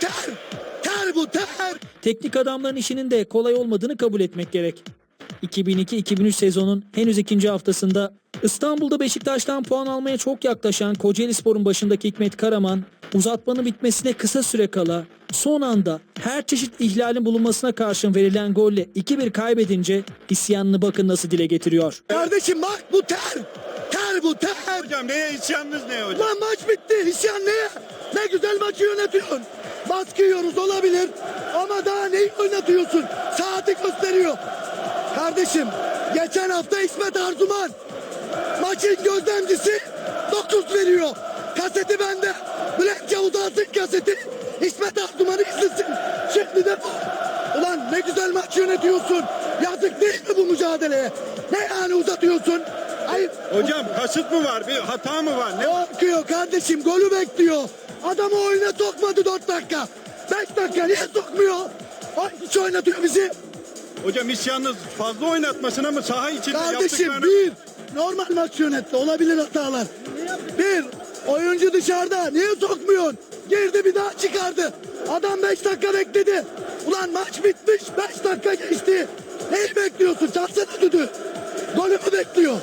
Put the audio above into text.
ter. Ter bu ter. Teknik adamların işinin de kolay olmadığını kabul etmek gerek. 2002-2003 sezonun henüz ikinci haftasında İstanbul'da Beşiktaş'tan puan almaya çok yaklaşan Kocaelispor'un başındaki Hikmet Karaman, uzatmanın bitmesine kısa süre kala son anda her çeşit ihlalin bulunmasına karşın verilen golle 2-1 kaybedince isyanını bakın nasıl dile getiriyor. Kardeşim bak bu ter. Hocam neye isyanınız ne hocam? Lan maç bitti. İsyan ne? Ne güzel maçı yönetiyorsun. Baskı yiyoruz olabilir. Ama daha neyi oynatıyorsun? Saati gösteriyor. Kardeşim geçen hafta İsmet Arzuman maçın gözlemcisi 9 veriyor. Kaseti bende. Bülent Yavuz alsın kaseti. İsmet Arzuman'ı izlesin. Şimdi de Ulan ne güzel maç yönetiyorsun. Yazık değil mi bu mücadeleye? Ne yani uzatıyorsun? Hayır. Hocam kasıt mı var? Bir hata mı var? Ne? Korkuyor kardeşim golü bekliyor. Adamı oyuna sokmadı 4 dakika. 5 dakika niye sokmuyor? Ay hiç oynatıyor bizi. Hocam isyanınız fazla oynatmasına mı saha içinde Kardeşim yaptıklarını... bir normal maç yönetti olabilir hatalar. Bir oyuncu dışarıda niye sokmuyorsun? Girdi bir daha çıkardı. Adam 5 dakika bekledi. Ulan maç bitmiş 5 dakika geçti. Bekliyorsun? Çalsana düdü. Golü mü bekliyor?